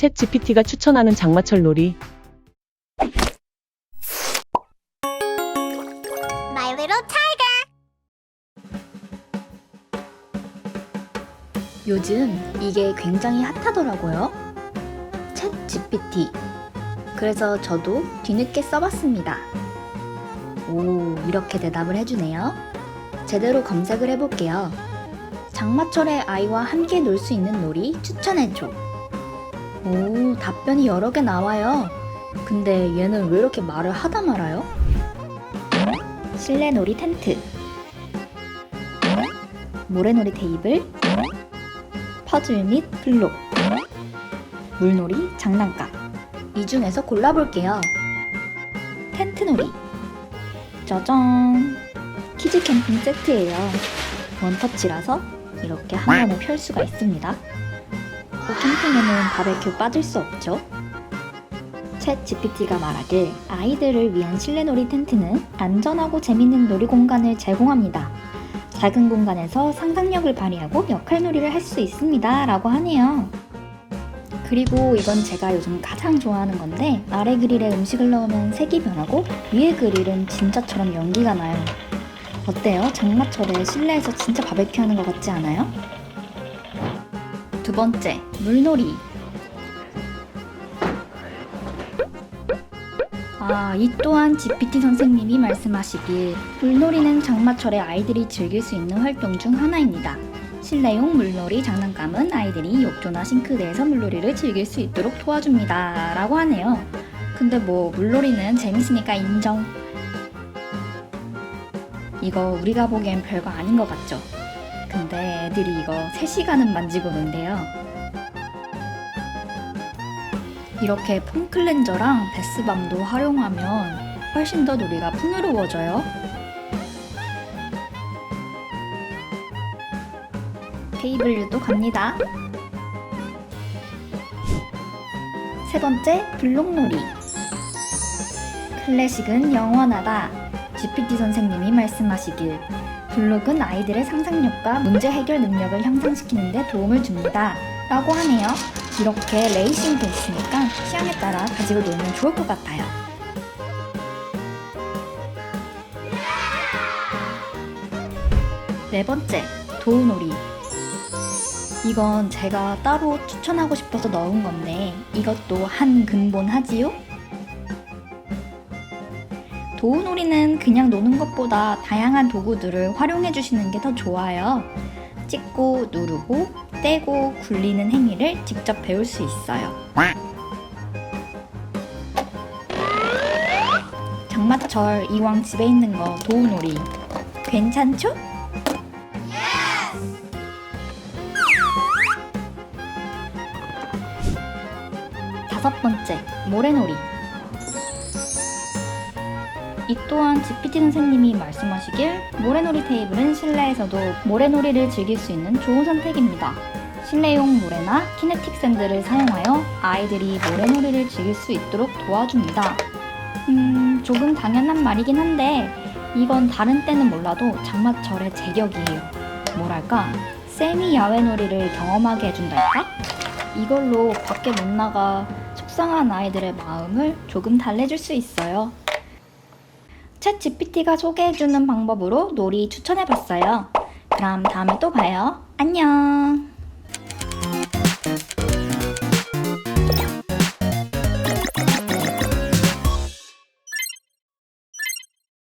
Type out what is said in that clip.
챗 GPT가 추천하는 장마철 놀이. My little tiger. 요즘 이게 굉장히 핫하더라고요. 챗 GPT. 그래서 저도 뒤늦게 써봤습니다. 오, 이렇게 대답을 해주네요. 제대로 검색을 해볼게요. 장마철에 아이와 함께 놀 수 있는 놀이 추천해줘. 오, 답변이 여러 개 나와요. 근데 얘는 왜 이렇게 말을 하다 말아요? 실내 놀이 텐트. 모래놀이 테이블. 퍼즐 및 블록, 물놀이, 장난감. 이 중에서 골라볼게요. 텐트놀이. 짜잔. 키즈 캠핑 세트예요. 원터치라서 이렇게 한 번에 펼 수가 있습니다. 또 캠핑에는 바베큐 빠질 수 없죠. 챗 GPT가 말하길 아이들을 위한 실내놀이 텐트는 안전하고 재밌는 놀이 공간을 제공합니다. 작은 공간에서 상상력을 발휘하고 역할놀이를 할 수 있습니다. 라고 하네요. 그리고 이건 제가 요즘 가장 좋아하는 건데 아래 그릴에 음식을 넣으면 색이 변하고 위에 그릴은 진짜처럼 연기가 나요. 어때요? 장마철에 실내에서 진짜 바베큐 하는 것 같지 않아요? 두 번째, 물놀이. 아, 이 또한 GPT 선생님이 말씀하시길 물놀이는 장마철에 아이들이 즐길 수 있는 활동 중 하나입니다. 실내용 물놀이 장난감은 아이들이 욕조나 싱크대에서 물놀이를 즐길 수 있도록 도와줍니다. 라고 하네요. 근데 뭐 물놀이는 재밌으니까 인정. 이거 우리가 보기엔 별거 아닌 것 같죠? 근데 애들이 이거 3시간은 만지고 논대요. 이렇게 폼 클렌저랑 베스밤도 활용하면 훨씬 더 놀이가 풍요로워져요. 테이블류도 갑니다. 세 번째, 블록놀이. 클래식은 영원하다. GPT 선생님이 말씀하시길. 블록은 아이들의 상상력과 문제 해결 능력을 향상시키는 데 도움을 줍니다. 라고 하네요. 이렇게 레이싱도 있으니까 취향에 따라 가지고 놀면 좋을 것 같아요. 네 번째, 도우놀이. 이건 제가 따로 추천하고 싶어서 넣은 건데 이것도 한 근본 하지요? 도우놀이는 그냥 노는 것보다 다양한 도구들을 활용해 주시는 게 더 좋아요. 찍고 누르고 떼고 굴리는 행위를 직접 배울 수 있어요. 장마철 이왕 집에 있는 거 도우놀이 괜찮죠? 다섯 번째, 모래놀이. 이 또한 GPT 선생님이 말씀하시길 모래놀이 테이블은 실내에서도 모래놀이를 즐길 수 있는 좋은 선택입니다. 실내용 모래나 키네틱 샌드를 사용하여 아이들이 모래놀이를 즐길 수 있도록 도와줍니다. 음, 조금 당연한 말이긴 한데 이건 다른 때는 몰라도 장마철의 제격이에요. 뭐랄까, 세미 야외 놀이를 경험하게 해준달까? 이걸로 밖에 못 나가 속상한 아이들의 마음을 조금 달래줄 수 있어요. 챗 GPT가 소개해주는 방법으로 놀이 추천해봤어요. 그럼 다음에 또 봐요. 안녕!